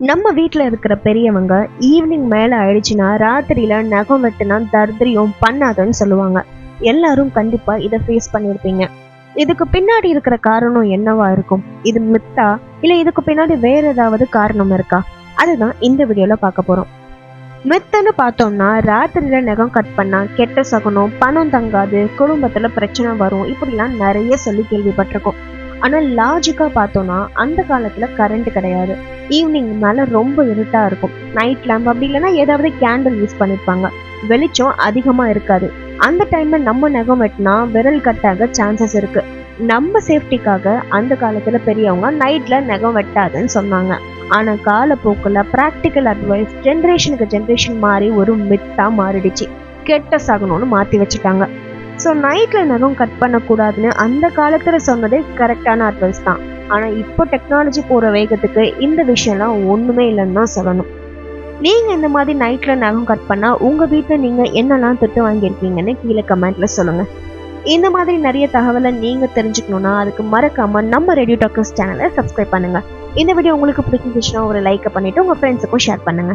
நம்ம வீட்டில் இருக்கிற பெரியவங்க ஈவினிங் மேலே ஆயிடுச்சுன்னா ராத்திரியில நகம் வெட்டினா தர்திரியம் பண்ணாதன்னு சொல்லுவாங்க. எல்லாரும் கண்டிப்பாக இதை ஃபேஸ் பண்ணியிருப்பீங்க. இதுக்கு பின்னாடி இருக்கிற காரணம் என்னவா இருக்கும்? இது மித்தா? இல்லை இதுக்கு பின்னாடி வேற ஏதாவது காரணம் இருக்கா? அதுதான் இந்த வீடியோவில் பார்க்க போகிறோம் மித்தன்னு பார்த்தோம்னா ராத்திரியில நகம் கட் பண்ணா கெட்ட சகுனம் பணம் தங்காது குடும்பத்துல பிரச்சனை வரும் இப்படிலாம் நிறைய சொல்லி கேள்விப்பட்டிருக்கோம். ஆனால் லாஜிக்காக பார்த்தோன்னா அந்த காலத்தில் கரண்ட் கிடையாது. ஈவினிங் மேலே ரொம்ப இருட்டாக இருக்கும். நைட் லேம்ப் அப்படி இல்லைன்னா ஏதாவது கேண்டில் யூஸ் பண்ணியிருப்பாங்க வெளிச்சம் அதிகமாக இருக்காது. அந்த டைமில் நம்ம நகம் வெட்டினா விரல் கட்டாக சான்சஸ் இருக்குது நம்ம சேஃப்டிக்காக அந்த காலத்துல பெரியவங்க நைட்ல நகம் வெட்டாதுன்னு சொன்னாங்க. ஆனா காலப்போக்குல ப்ராக்டிக்கல் அட்வைஸ் ஜென்ரேஷனுக்கு ஜென்ரேஷன் மாறி ஒரு மித்தா மாறிடுச்சு. கெட்ட சகனம்னு மாத்தி வச்சுட்டாங்க. ஸோ நைட்ல நகம் கட் பண்ணக்கூடாதுன்னு அந்த காலத்துல சொன்னதே கரெக்டான அட்வைஸ் தான். ஆனா இப்போ டெக்னாலஜி போற வேகத்துக்கு இந்த விஷயம்லாம் ஒண்ணுமே இல்லைன்னு தான் சொல்லணும். நீங்க இந்த மாதிரி நைட்ல நகம் கட் பண்ணா உங்க வீட்டுல நீங்க என்னெல்லாம் திட்டு வாங்கியிருக்கீங்கன்னு கீழே கமெண்ட்ல சொல்லுங்க. இந்த மாதிரி நிறைய தகவலை நீங்க தெரிஞ்சுக்கணும்னா அதுக்கு மறக்காம நம்ம ரேடியோ டாக்கர்ஸ் சேனலை சப்ஸ்கிரைப் பண்ணுங்க. இந்த வீடியோ உங்களுக்கு பிடிச்சிருந்துச்சுன்னா ஒரு லைக் பண்ணிட்டு உங்க ஃப்ரெண்ட்ஸுக்கும் ஷேர் பண்ணுங்க.